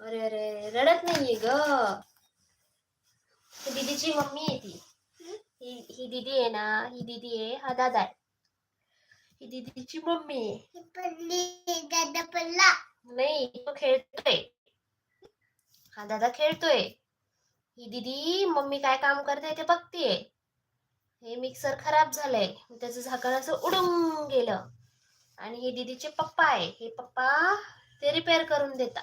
अरे अरे रडत नाहीये ग. दीदीची मम्मी आहे ती. ही ही दीदी आहे ना ही दीदी आहे हा दादा आहे. ही दीदीची मम्मी आहे. दादा पडला नाही तो खेळतोय. हा दादा खेळतोय. ही दीदी मम्मी काय काम करते ते बघतीये. हे मिक्सर खराब झालंय. त्याचं झाकण असं उडून गेलं. आणि हे दीदीचे पप्पा आहे. हे पप्पा ते रिपेअर करून देता.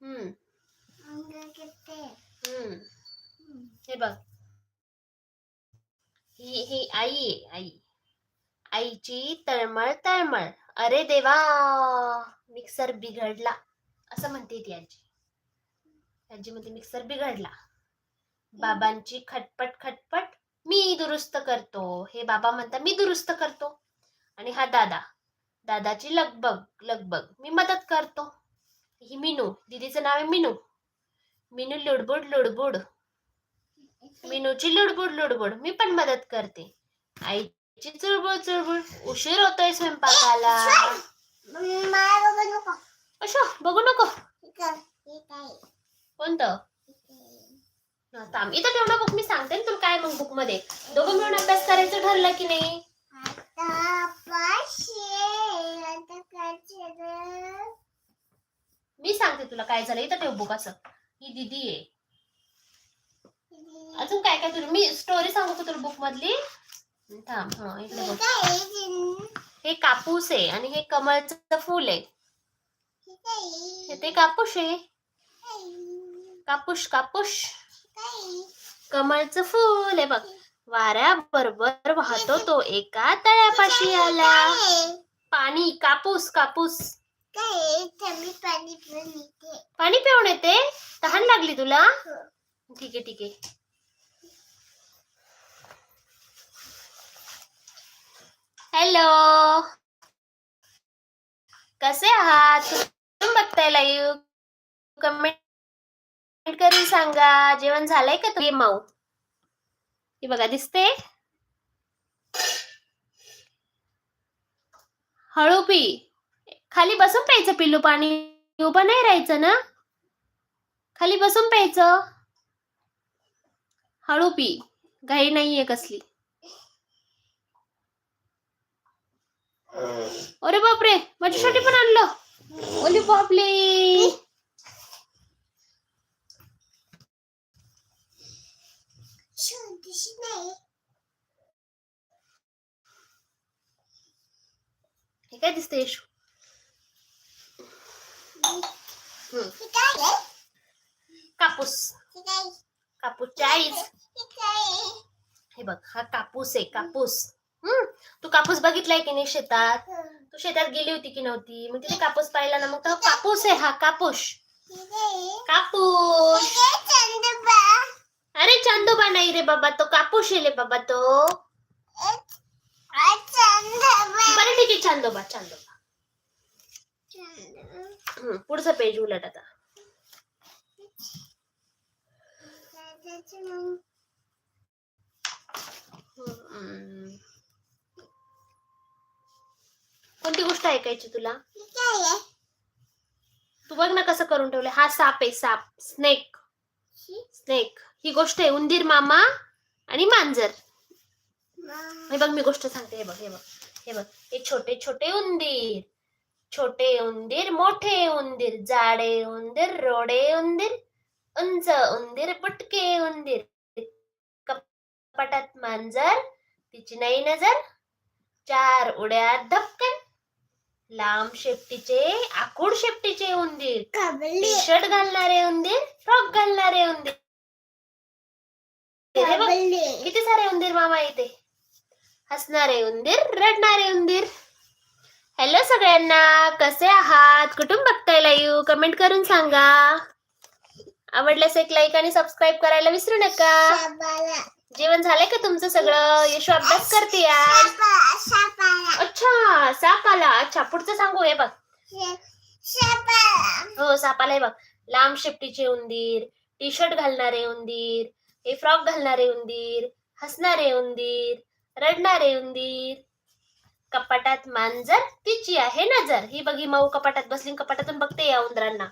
हम्म. हम्म. हे बघ. ही ही आई आहे आई. आईची तळमळ तळमळ. अरे देवा! मिक्सर बिघडला. असं म्हणते ती आजी. आजी म्हणते मिक्सर बिघडला. बाबांची खटपट खटपट मी दुरुस्त करतो. हे बाबा म्हणतात मी दुरुस्त करतो. आणि हा दादा. दादाची लगबग लगबग. मी मदत करतो. ही मिनू. दीदीचं नाव आहे मिनू. मिनू लुडबुड लुडबुड. मिनूची लुडबुड लुडबुड. मी पण मदत करते. आईची चुळबुळ चुळबुळ. उशीर होतोय स्वयंपाकाला. अशो बघू नको. कोणतं? थांब. इथं ठेव ना बुक मी सांगते ना तुला काय मग बुकमध्ये. दोघं मिळून अभ्यास करायचं ठरलं की नाही? मी सांगते तुला काय झालं. इथं ठेव बुक असं. ही दीदी आहे. अजून काय काय तुला मी स्टोरी सांगू का तुला बुक मधली. थांब हा इकडे बघ. हे कापूस आहे आणि हे कमळचं फूल आहे. ते कापूस आहे. कापूस कापूस. कमळचं फूल आहे बघ. वाऱ्या बरोबर वाहतो तो एका तळ्यापाशी आला. पाणी कापूस कापूस. पाणी पिऊन येते. तहान लागली तुला? ठीक आहे ठीक आहे. हॅलो कसे आहात? कुठून बघताय लाईव्ह कमेंट करून सांगा. जेवण झालंय का तुम्ही माऊ ही बघा दिसते? हळू पी. खाली बसून प्यायचं पिल्लू पाणी. उभं नाही राहायचं ना? खाली बसून प्यायचं. हळू पी. घाई नाहीये कसली. अरे बापरे! माझ्यासाठी पण आणलं. ओली बापले! छोटीशी नाही हे काय दिसते यशू? हम्म, हे काय आहे? कापूस. हे हे बघ हा कापूस आहे कापूस. हम्म. तू कापूस बघितलाय की नाही शेतात? तू शेतात गेली होती की नव्हती? मग तिथे कापूस पाहिला ना मग तो कापूस आहे हा कापूस. कापूस. अरे चांदोबा नाही रे बाबा तो कापूस येले रे बाबा तो. बरं ठीक आहे चांदोबा चांदोबा पुढचा पुढचं पेज उलट आता. कोणती गोष्ट ऐकायची तुला? तू बघ ना कसं करून ठेवलंय. हा साप आहे साप. स्नेक स्नेक ही गोष्ट आहे. उंदीर मामा आणि मांजर. हे बघ मी गोष्ट सांगते. हे बघ हे बघ. हे बघ. हे छोटे छोटे उंदीर. छोटे उंदीर मोठे उंदीर जाडे उंदीर रोडे उंदीर उंच उंदीर बुटके उंदीर. कपाटात मांजर तिची नाही नजर चार उड्या धपकन लांब शेपटीचे आखूड शेपटीचे उंदीर. टी शर्ट घालणारे उंदीर फ्रॉक घालणारे उंदीर. हे बघ किती सारे उंदीर मामा इथे? हसणारे उंदीर रडणारे उंदीर. हॅलो सगळ्यांना कसे आहात? कुठून बघताय लाईव्ह कमेंट करून सांगा. आवडल्यास एक लाईक आणि सबस्क्राईब करायला विसरू नका. जेवण झालंय का तुमचं सगळं? यशू अभ्यास करते आज सापा अच्छा साप आला अच्छा पुढचं सांगू हे बघ. हो सापाला हे बघ. लांब शेपटीचे उंदीर टी शर्ट घालणारे उंदीर हे फ्रॉक घालणारे उंदीर हसणारे उंदीर रडणारे उंदीर. कपाटात मांजर तिची आहे नजर. ही बघी माऊ कपाटात बसली कपाटातून बघते या उंदरांना.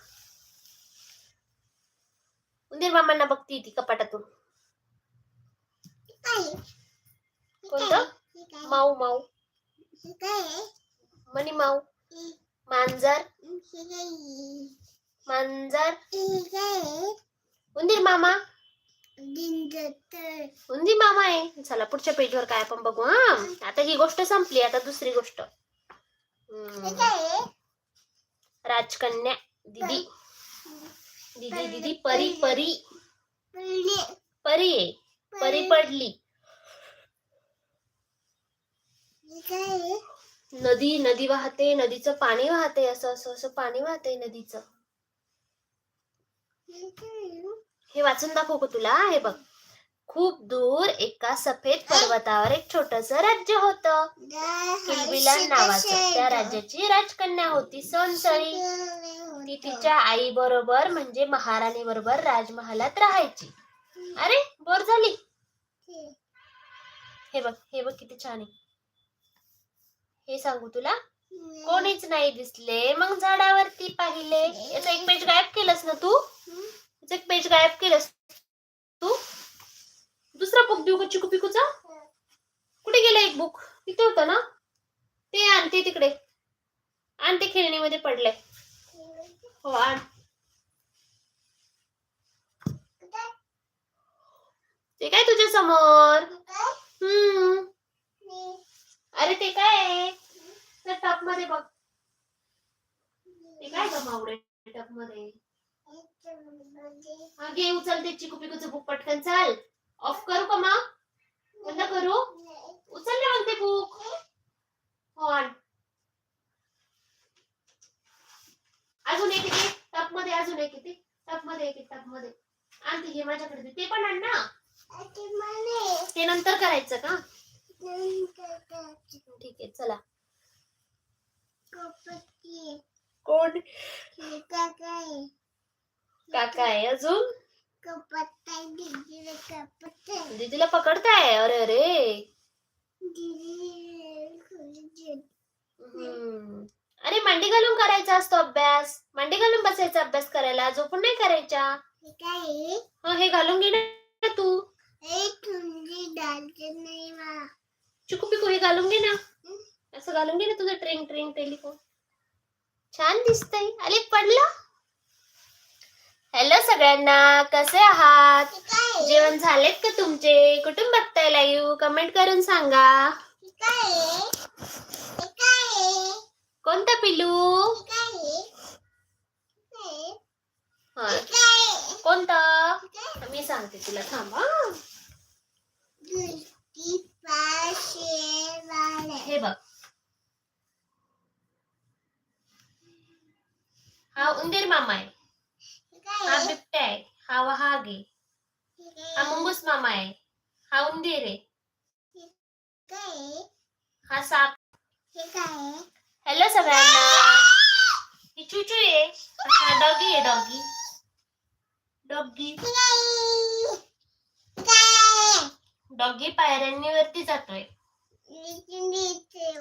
उंदीर मामांना बघती ती कपाटातून. कोणतं? माऊ माऊ. काय मनी माऊ. मांजर. मांजर. उंदीर मामा. उंदीर मामा आहे. चला पुढच्या पेजवर काय आपण बघू हा. आता ही गोष्ट संपली आता दुसरी गोष्ट. राजकन्या दिदी. दिदी दिदी परी परी. परी. आहे. परी पडली. नदी नदी वाहते नदीचं पाणी वाहते असं असं असं पाणी वाहते नदीचं. हे वाचून दाखवू का तुला. हे बघ. खूप दूर एका सफेद पर्वतावर एक छोटस राज्य होतं. किलबिला नावाचं. त्या राज्याची राजकन्या होती सोनसळी. ती तिच्या आई बरोबर म्हणजे महाराणी बरोबर राजमहालात राहायची. अरे बोर झाली. हे बघ हे बघ किती छान आहे. हे सांगू तुला. कोणीच नाही दिसले. मग झाडावरती पाहिले. याचं एक पेज गायब केलंस ना तू? एक पेज गायब केलंस तू? दुसरा बुक देऊ का चिकू पिकूचा कुठे गेला एक बुक तिथे होतं ना? ते आणते तिकडे. आण ते खेळणीमध्ये पडले हो आण. ते काय तुझ्या समोर हम्म. अरे ते काय? टपमध्ये बघ. ते काय गमावडे टपमध्ये? हा घे उचल ते चिकू पिकूचं बुक पटकन. चाल. ऑफ करू का मग? बंद करू? उचल ना मग बुक ऑन अजून एक येते टपमध्ये अजून एक येते टपमध्ये एक टपमध्ये आणते हे माझ्याकडे ते पण आण ना. ते नंतर करायचं का? ठीक आहे चला. कोण? आहे अजून? दीदीला पकडताय? अरे अरे. अरे मांडी घालून करायचा असतो अभ्यास. मांडी घालून बसायचा अभ्यास करायला. झोपून नाही करायच्या? हा हे? घालून घे ना तू. चिकू पिकू हे घालून घे ना. असं घालून घे ना तुझं ट्रेन ट्रेन टेलिफोन. छान दिसतंय. अरे पडलं? हॅलो सगळ्यांना कसे आहात? जेवण झालेत का तुमचे? कुठून बघताय लाईव्ह कमेंट करून सांगा. कोणतं पिलू हा. कोणतं? मी सांगते तुला थांबा हे बघ. हा उंदीर मामा आहे. हा बिबट्या आहे हा वाघ आहे हा मुंगूस मामा आहे. हा उंदीर आहे. हा साप. हॅलो सगळ्यांना. ही चुचू आहे. हा डॉगी आहे डॉगी. डॉगी. डॉगी पायऱ्यांनी वरती जातोय.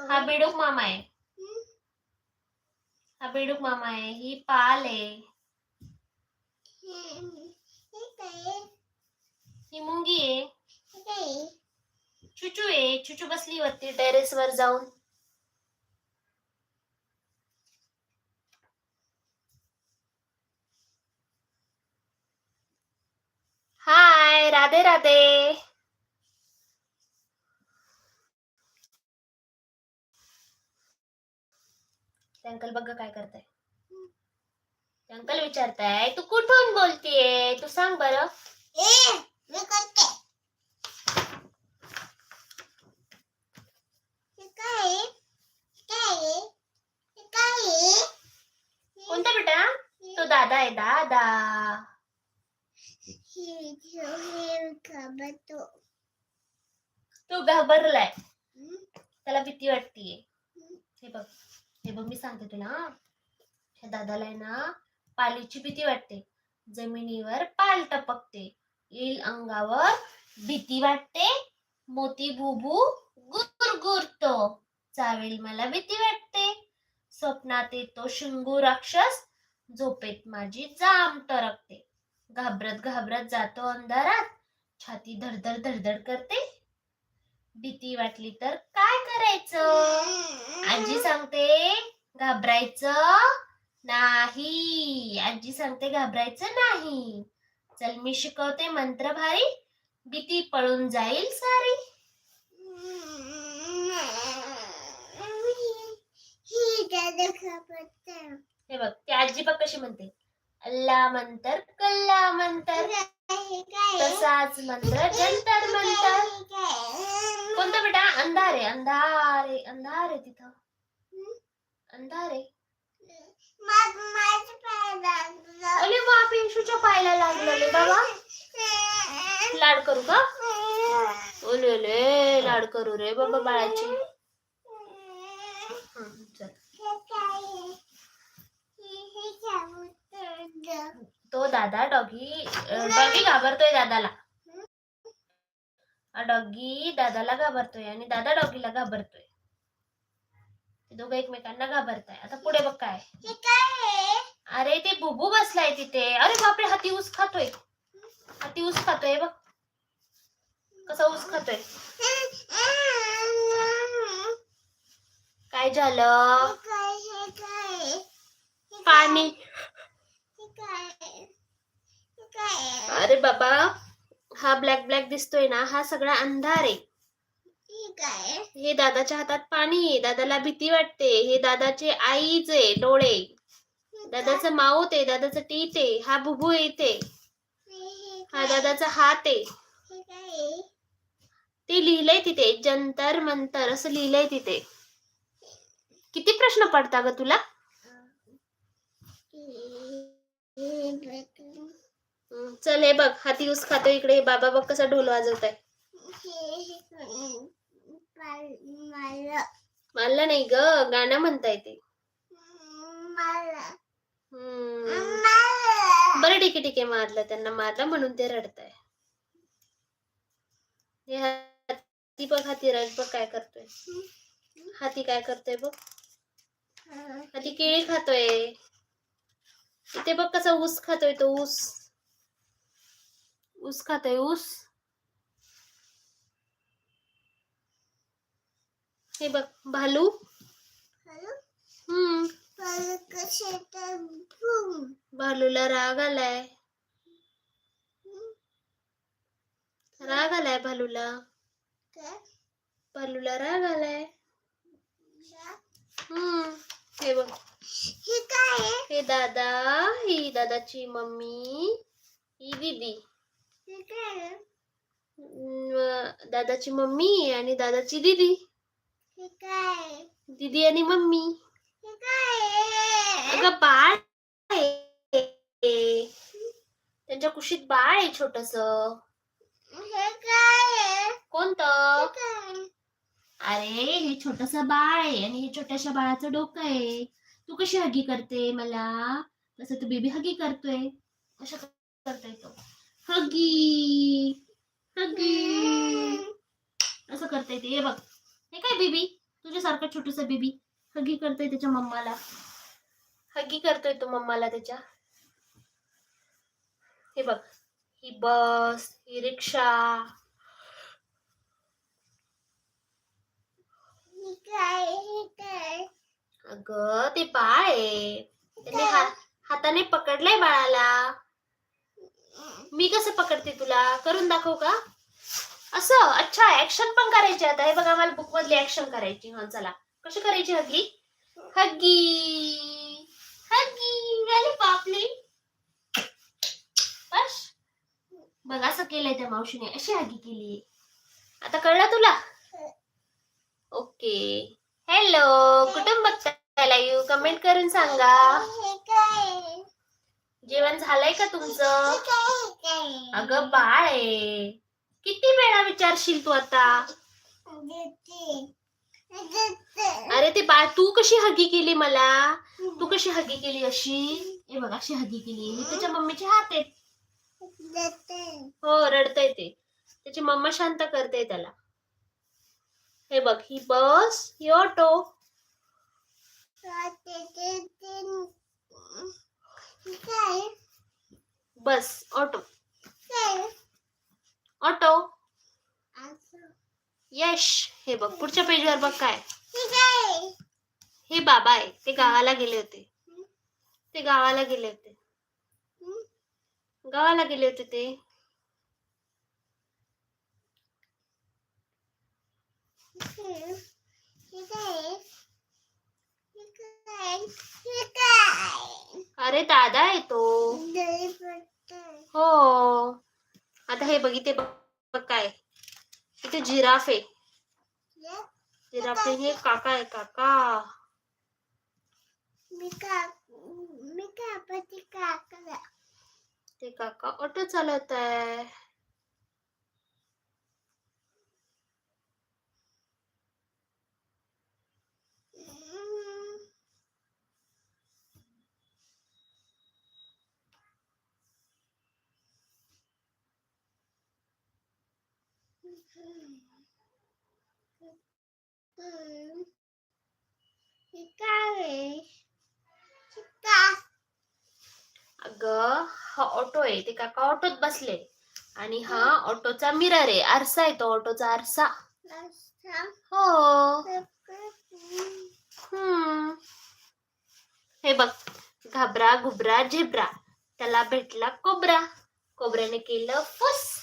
हा बेडूक मामा आहे. हा बेडूक मामा आहे. ही पाल आहे. ही मुंगी आहे. चुचू आहे. चुचू बसली वरती टेरेस वर जाऊन. हाय राधे राधे. अंकल बघ काय करताय. अंकल विचारताय तू कुठून बोलतीये? तू सांग बरं. कोणता बेटा? तो दादा आहे दादा. तो घाबरलाय. त्याला भीती वाटतीये. हे बघ हे बघ मी सांगते तुला ह्या दादाला आहे ना पालीची भीती वाटते. जमिनीवर पाल टपकते. येईल अंगावर भीती वाटते. मोती बुबू गुरगुरतो. चावेल मला भीती वाटते. स्वप्नात येतो शिंगू राक्षस. झोपेत माझी जाम टरकते घाबरत घाबरत जातो अंधारात. छाती धडधड धडधड करते. भीती वाटली तर काय करायचं? आजी सांगते घाबरायचं. नाही. आजी सांगते घाबरायचं नाही. चल मी शिकवते मंत्र भारी. भीती पळून जाईल सारी. ही बघ ती आजी बघ कशी म्हणते. अल्ला मंतर कल्ला मंतर. तसाच मंत्र जंतर मंतर. कोणतं बेटा? अंधारे अंधारे अंधारे तिथं. अंधारे. अरे बाप इंशूच्या पायाला लागलेले बाबा. लाड करू का? ओले ओले लाड करू रे बाबा बाळाची. तो दादा डॉगी डॉगी घाबरतोय दादाला. डॉगी दादाला घाबरतोय आणि दादा डॉगीला घाबरतोय. दोघं एकमेकांना घाबरताय. आता पुढे बघ काय अरे ते बुबू बसलाय तिथे. अरे बापरे हाती ऊस खातोय. हाती ऊस खातोय बघ. कसा ऊस खातोय. काय झालं? पाणी. अरे बाबा हा ब्लॅक ब्लॅक दिसतोय ना हा सगळा अंधार आहे. हे दादाच्या हातात पाणी आहे. दादाला भीती वाटते. हे दादाचे आईचे डोळे. दादाचं माऊत आहे दादाचं टीत आहे हा बुबू येते. हा दादाचा हात आहे ते लिहिलंय तिथे जंतर मंतर असं लिहिलंय तिथे. किती प्रश्न पडता ग तुला? चल हे बघ हाती ऊस खातो इकडे बाबा बघ कसा ढोल वाजवत आहे मला नाही ग गाणं म्हणताय ते. बरं ठीक आहे ठीक आहे. मारलं त्यांना मारलं म्हणून ते रडताय. हे हाती बघ हाती राज बघ काय करतोय. हाती काय करतोय बघ. हाती केळी खातोय. इथे बघ कसा ऊस खातोय तो ऊस. ऊस खातोय ऊस. हे बघ भालू? हम्म. भालूला राग आलाय. राग आलाय भालूला भालूला राग आलाय. हम्म हे बघ. हे दादा ही दादाची मम्मी ही दीदी. दादाची मम्मी आणि दादाची दीदी. दीदी आणि मम्मी. अगं बाळ आहे. त्यांच्या कुशीत बाळ आहे छोटस. कोणतं? अरे हे छोटस बाळ आहे आणि हे छोट्याशा बाळाचं डोकं आहे. तू कशी हगी करते मला? तसं तू बेबी हगी करतोय. कशा करतोय तो. हगी! हगी! असं करतोय ते. हे बघ. हे काय बेबी? तुझ्यासारखं छोटस बेबी हगी करतोय त्याच्या मम्माला. हगी करतोय तो मम्माला त्याच्या. हे बघ ही बस ही रिक्षा. अगं ते बाळ आहे. त्याने हात हाताने पकडलंय बाळाला. मी कसं पकडते तुला? करून दाखव का? असं अच्छा ऍक्शन पण करायची आता. हे बघा मला बुक मधली ऍक्शन करायची. हा चला. कशी करायची हगी? हगी. पापली बस। बघ असं केलंय त्या मावशीने अशी हगी केली आता कळलं तुला? ओके. हॅलो कुठून बघताय यू कमेंट करून सांगा. जेवण झालंय का तुमचं? अगं बाळ आहे. किती वेळा विचारशील तू आता? अरे ते बाळ तू कशी हगी केली मला? तू कशी हगी केली अशी? हे बघ अशी हगी केली. हे त्याच्या मम्मीचे हात आहेत. हो रडतय ते. त्याची मम्मा शांत करते त्याला. हे बघ ही बस ही auto. Bus auto. Auto. Yash हे बघ पुढच्या पेजवर बघ काय. हे बाबा आहे ते गावाला गेले होते. ते गावाला गेले होते. गावाला गेले होते ते. अरे दादा आहे तो. दही पडतंय हो. आता हे बघिते बघ बघ काय. इथे जिराफ आहे. जिराफ हे काका आहे काका. मी का मी कापाची काकला ते काका ऑटो चालवत आहे हे काय आहे? हे काय? अगं हा ऑटो आहे. ते काका ऑटोत बसले. आणि हा ऑटोचा मिरर आहे. आरसा आहे तो ऑटोचा आरसा. हो. हम्म. हे बघ. घाबरा घुबरा झेब्रा. त्याला भेटला कोबरा. कोबऱ्याने केलं फुस.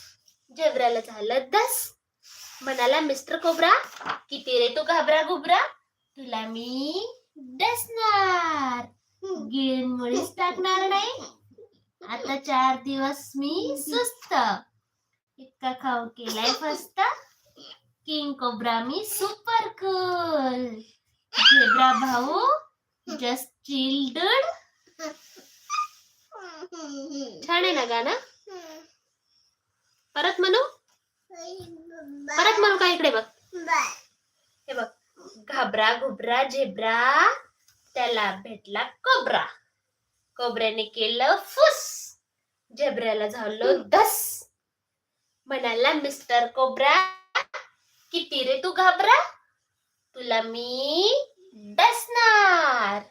झेब्राला झालं दस. म्हणाला मिस्टर कोबरा किती रे तो घाबरा घुबरा? तुला मी डसणार. गिळमुळीच टाकणार नाही. आता चार दिवस मी सुस्त. इतका खाऊ केलाय फस्त. किंग कोब्रा मी सुपर कूल. झेब्रा भाऊ जस्ट चिल्डड छान आहे ना गाणं? परत म्हणू? परत म्हणू का इकडे बघ. हे बघ. घाबरा घुबरा झेब्रा. त्याला भेटला कोबरा. कोबऱ्याने केलं फुस. झेब्र्याला झालं धस. म्हणाला मिस्टर कोबरा किती रे तू घाबरा? तुला मी डसणार.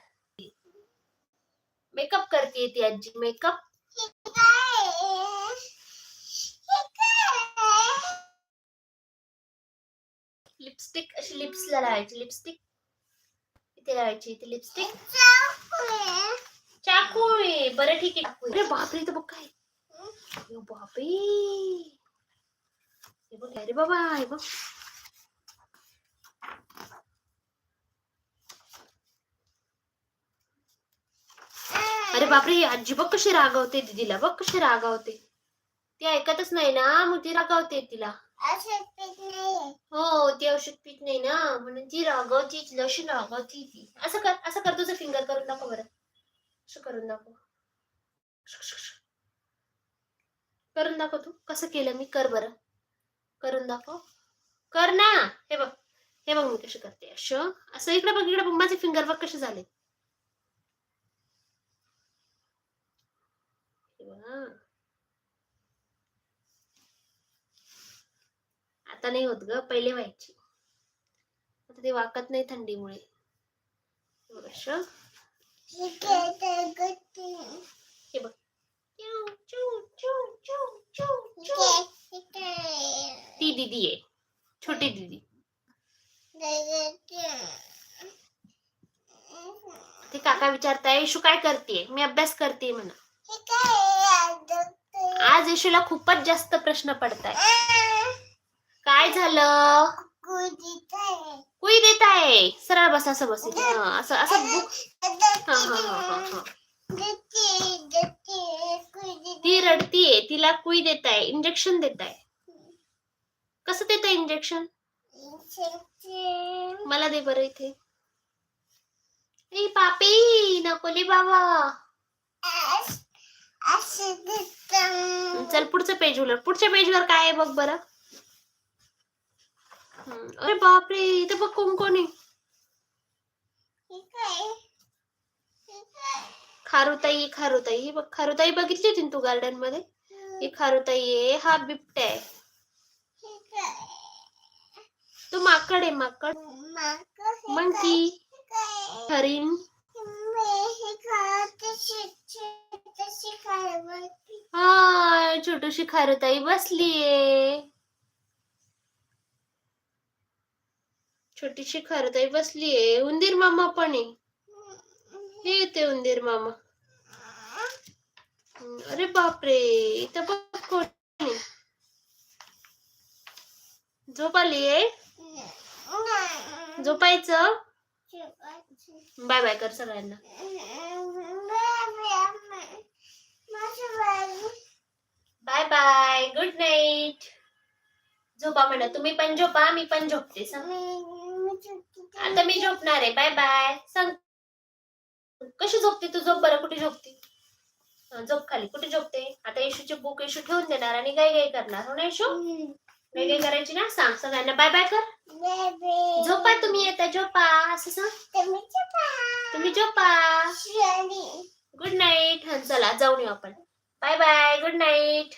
मेकअप करते ती आजी मेकअप? लिपस्टिक अशी लिप्सला लावायची. लिपस्टिक इथे लावायची. इथे लिपस्टिक चाकू आहे. बरं ठीक आहे. चाकू अरे बापरे तर बघ काय. बापरे. हे बघ अरे बाबा हे बघ. अरे बापरे आजी बघ कशी रागावते दीदीला बघ कशी रागावते. ती ऐकतच नाही ना मग ती रागावते तिला. नाहीये. हो ती औषध पीत नाही ना म्हणून ती रागवती लशी अशी रागवती ती. असं कर असं कर तुझं फिंगर करून दाखव बरं. असं करून दाखव. करून दाखव तू कसं केलं मी कर बरं. करून दाखव. कर ना! हे बघ हे बघ मी कशी करते. असं असं इकडे बघ इकडे बघ माझे फिंगर बघ कसे झाले हे बघ. आता नाही होत ग पहिले व्हायची. आता ते वाकत नाही थंडीमुळे. हे. बघ. ती दीदी आहे. छोटी दीदी. ते काका विचारताय इशू काय करते मी अभ्यास करते म्हणा आज इशूला खूपच जास्त प्रश्न पडताय काय झालं. कुई देत आहे. सरळ बस असं बस. हा, असं असं बुक. हा हा हा हा हा. ती रडतीये. तिला कुई देत आहे. इंजेक्शन देत आहे. कसं देत आहे इंजेक्शन? इंजेक्शन. मला दे बरं इथे. ए पापी नकोली बाबा. चल पुढचं पेज उलट. पुढच्या पेजवर काय आहे बघ बरं. अरे बापरे इथं बघ कोण कोण आहे. खारुताई खारुताई. ही बघ खारुताई बघितली होती तू गार्डनमध्ये? ही खारुताई आहे हा बिबट्या आहे. तू तो माकड आहे माकड. मंकी हरिण. हा छोटूशी खारुताई बसलीये. छोटीशी खारुताई बसलीये उंदीर मामा पण आहे. हे येते उंदीर मामा. अरे बापरे इथं बघ कोण आहे. झोप आलीये झोपायचं? बाय बाय कर सगळ्यांना. Bye bye good night. झोपा म्हणा तुम्ही पण झोपा मी पण झोपते सांग आता मी झोपणार आहे. बाय बाय सांग. कशी झोपते तू? झोप बरं. कुठे झोपते? झोप खाली. कुठे झोपते? आता येशूचे बुक येशू ठेवून देणार आणि गाय गाय करणार? हो ना येशू? गाय गाय करायची ना? सांग सगळ्यांना. बाय बाय कर. झोपा तुम्ही येता झोपा. असं सांग. तुम्ही झोपा. गुड नाईट चला जाऊन येऊ आपण. Bye bye good night